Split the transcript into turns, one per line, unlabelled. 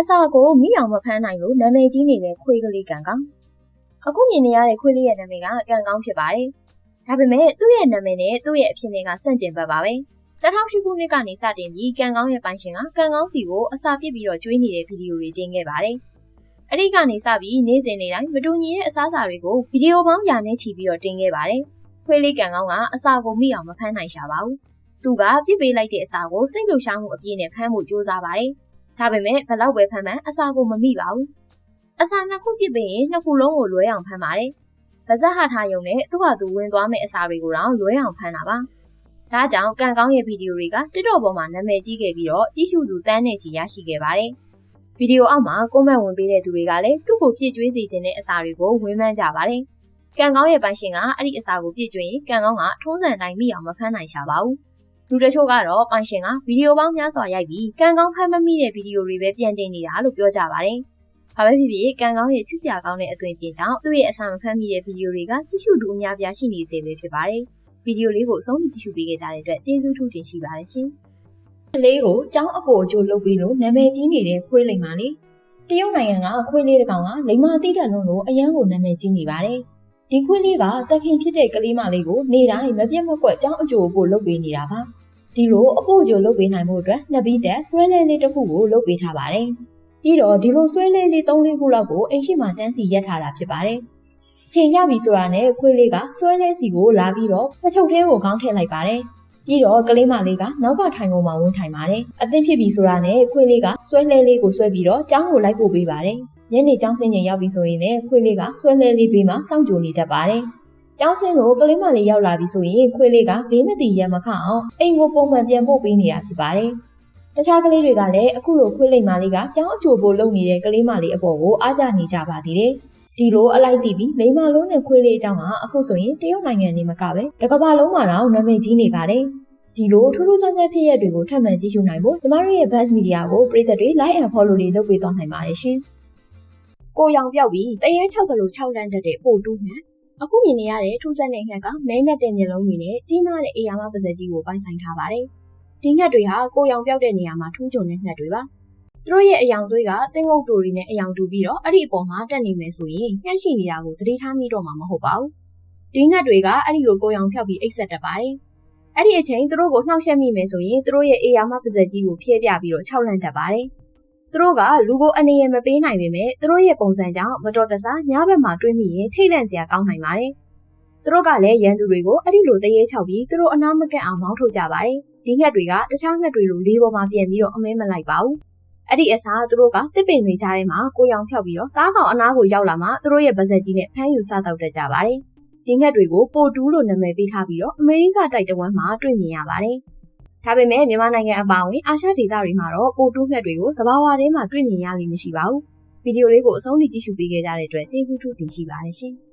အစာကိုမိအောင်မဖမ်းနိုင်လို့နာမည်ကြီးနေတဲ့ခွေးကလေးကန်ကောင်အခုမြင်နေရတဲ့ခွေးလေးရဲ့နာမည်ကကန်ကောင်ဖြစ်ပါတယ်ဒါပေမဲ့သူ့ရဲ့နာမည်နဲ့သူ့ရဲ့အဖြစ်နဲ့ကဆန့်ကျင်ဘက်ပါပဲ2008ခုနှစ်ကနေစတင်ပြီးကန်ကောင်းရဲ့ပိုင်ရှင်ကကန်ကောင်းစီကိုအစာပစ်ပြီးတော့ကျွေးနေတဲ့ဗီဒီယိုတွေတင်ခဲ့ပါတယ်။အဲ့ဒီကနေစပြီးနေ့စဉ်နေ့တိုင်းမတူညီတဲ့အစားအစာတွေကိုဗီဒီယိုပေါင်းရာနဲ့ချီပြီးတော့တင်ခဲ့ပါတယ်။ခွေးလေးကန်ကောင်းကအစာကိုမိအောင်မဖမ်းနိုင်ရှာပါဘူး။သူကပြစ်ပေးလိုက်တဲ့အစာကိုစိတ်လှုပ်ရှားမှုအပြည့်နဲ့ဖမ်းဖို့ကြိုးစားပါတယ်။ ဒါပေမဲ့ဘလောက်ပဲဖမ်းမှန်းအစာကိုမမိပါဘူး။အစာနှစ်ခုပြစ်ပေးရင်နှစ်ခုလုံးကိုလွဲအောင်ဖမ်းပါတယ်။ဗဇက်ဟာထားယုံနဲ့သူ့ဟာသူဝင်သွားမယ့်အစာတွေကိုတော့လွဲအောင်ဖမ်းတာပါ။ဒါကြောင့်ကန်ကောင်းရဲ့ဗီဒီယိုတွေက TikTok ပေါ်မှာနာမည်ကြီးခဲ့ပြီးတော့ကြည့်ရှုသူတန်းနဲ့ချီရရှိခဲ့ပါတယ်။ဗီဒီယိုအောက်မှာကွန်မန့်ဝင်ပေးတဲ့သူတွေကလည်းသူ့ကိုပြည့်ကျွေးစေခြင်းတဲ့အစာတွေကိုဝန်းမှန်းကြပါတယ်။ကန်ကောင်းရဲ့ပိုင်ရှင်ကအဲ့ဒီအစာကိုပြည့်ကျွေးရင်ကန်ကောင်းကထုံးစံတိုင်းမိအောင်မဖမ်းနိုင်ရှာပါဘူး။ လူတချို့ကတော့ပိုင်ရှင်ကဗီဒီယိုပေါင်းများစွာရိုက်ပြီးကန်ကောင်းဖမ်းမမိတဲ့ဗီဒီယိုတွေပဲပြန်တင်နေတာလို့ပြောကြပါတယ်။ဘာပဲဖြစ်ဖြစ်ကန်ကောင်းရဲ့ချစ်စရာကောင်းတဲ့အသွင်ပြင်ကြောင့်သူ့ရဲ့အဆံမဖမ်းမိတဲ့ဗီဒီယိုတွေကကြည့်ရှုသူအများပြားရှိနေစေပဲဖြစ်ပါတယ်။ဗီဒီယိုလေးကိုအဆုံးထိကြည့်ရှုပေးခဲ့ကြတဲ့အတွက်ကျေးဇူးထူးတင်ရှိပါတယ်ရှင်။ကလေးကိုចောင်းအပေါ်အကျိုးလုပ်ပြီးလို့နာမည်ကြီးနေတဲ့ခွေးလိမ်ပါလေ။တရုတ်နိုင်ငံကခွေးလေးတစ်ကောင်ကလိမ္မာတိတက်လုံးလို့အရန်ကိုနာမည်ကြီးနေပါတယ်။ဒီခွေးလေးကတက်ခင်ဖြစ်တဲ့ကလေးမလေးကိုနေတိုင်းမပြတ်မကွက်ចောင်းအကျိုးဖို့လုပ်ပေးနေတာပါ။ ဒီလိုအဖို့အကျိုးလုပ်ပေးနိုင်မှုအတွက်နှစ်ပြီးတက်ဆွဲလဲလေးတစ်ခုကိုလုပ်ပေးထားပါတယ်။ပြီးတော့ဒီလိုဆွဲလဲလေး၃လေးခုလောက်ကိုအိမ်ရှိမှတန်းစီရက်ထားတာဖြစ်ပါတယ်။ချိန်ရပြီဆိုတာနဲ့ခွေးလေးကဆွဲလဲစီကိုလာပြီးတော့ပချုပ်သေးကိုခေါင်းထည့်လိုက်ပါတယ်။ပြီးတော့ကလေးမလေးကနောက်ကထိုင်ကုန်မှာဝန်းထိုင်ပါတယ်။အသင့်ဖြစ်ပြီဆိုတာနဲ့ခွေးလေးကဆွဲလဲလေးကိုဆွဲပြီးတော့ကျောင်းကိုလိုက်ပို့ပေးပါတယ်။ညနေကျောင်းဆင်းချိန်ရောက်ပြီဆိုရင်လည်းခွေးလေးကဆွဲလဲလေးဘေးမှာစောင့်ကြိုနေတတ်ပါတယ်။ ကျောင်းဆင်းလို့ကလေးမလေးရောက်လာပြီဆိုရင်ခွေးလေးကဘေးမတီရမခအောင်အိမ်ကိုပုံမှန်ပြန်ပို့ပေးနေတာဖြစ်ပါတယ်။တခြားကလေးတွေကလည်းအခုလိုခွေးလိမ်မလေးကကျောင်းအချိုပို့လုပ်နေတဲ့ကလေးမလေးအပေါ်ကိုအားကြနေကြပါသေးတယ်။ဒီလိုအလိုက်တီးပြီးလိမ္မာလုံးနဲ့ခွေးလေးအကြောင်းကအခုဆိုရင်တရုတ်နိုင်ငံနေမကပဲတကမ္ဘာလုံးမှာတော့နာမည်ကြီးနေပါတယ်ဒီလိုထူးထူးဆန်းဆန်းဖြစ်ရတွေကိုထပ်မံကြည့်ရှုနိုင်ဖို့ကျမတို့ရဲ့ Buzz Media ကိုပရိသတ်တွေ Like and Follow တွေလုပ်ပေးသွားနိုင်ပါတယ်ရှင်။ကိုရောင်ပြောက်ပြီးတရေ၆တလို့6လမ်းတက်တဲ့ပို့တူးငှက် အခုမြင်နေရတဲ့ထူးဆန်းတဲ့ငှက်ကမဲနဲ့တဲ့မျက်လုံးတွေနဲ့ကြီးမားတဲ့အေယာမပါဇက်ကြီးကိုပိုင်ဆိုင်ထားပါတယ်။ဒီငှက်တွေဟာကိုရောင်ပြောက်တဲ့နေရာမှာထူးချွန်တဲ့ငှက်တွေပါ။သူတို့ရဲ့အယောင်သွေးကတင်းငုတ်တူတွေနဲ့အယောင်တူပြီးတော့အဲ့ဒီအပေါ်မှာတက်နေမယ်ဆိုရင်ညှက်ရှိနေတာကိုသတိထားမိတော့မှာမဟုတ်ပါဘူး။ဒီငတ်တွေကအဲ့ဒီလိုကိုရောင်ဖြောက်ပြီးအိတ်ဆက်တတ်ပါတယ်။အဲ့ဒီအချိန်သူတို့ကိုနှောက်ယှက်မိမယ်ဆိုရင်သူတို့ရဲ့အေယာမပါဇက်ကြီးကိုဖျဲပြပြီးတော့ခြောက်လန့်တတ်ပါတယ်။ သူတို့ကလူကိုအနေရမပေးနိုင်ပေမဲ့သူတို့ရဲ့ပုံစံကြောင့်မတော်တဆညဘက်မှာတွေးမိရင်ထိတ်လန့်စရာကောင်းနိုင်ပါတယ်။သူတို့ကလည်းရန်သူတွေကိုအဲ့ဒီလိုတရေချောက်ပြီးသူတို့အနာမကန့်အောင်မောင်းထုတ်ကြပါတယ်။ဒီငှက်တွေကတခြားငှက်တွေလိုလေးပေါ်မှာပြန်ပြီးတော့အမဲမလိုက်ပါဘူးအဲ့ဒီအစားသူတို့ကတစ်ပင်တွေကြားထဲမှာကိုရောင်ဖြောက်ပြီးတော့သားကောင်အနားကိုရောက်လာမှသူတို့ရဲ့ပါဇက်ကြီးနဲ့ဖမ်းယူစားတော့တတ်ကြပါတယ်။ဒီငှက်တွေကိုပိုတူးလို့နာမည်ပေးထားပြီးတော့အမေရိကတိုက်တဝန်းမှာတွေ့မြင်ရပါတယ်။ ဒါပေမဲ့မြန်မာနိုင်ငံအပါအဝင်အာရှဒေသတွေမှာတော့ပိုတူးငှက်တွေကိုသဘာဝထဲမှာတွေ့မြင်ရလိမ့်မရှိပါဘူး။ဗီဒီယိုလေးကိုအဆုံးထိကြည့်ရှုပေးခဲ့ကြတဲ့အတွက်ကျေးဇူးထူးတင်ရှိပါတယ်ရှင်။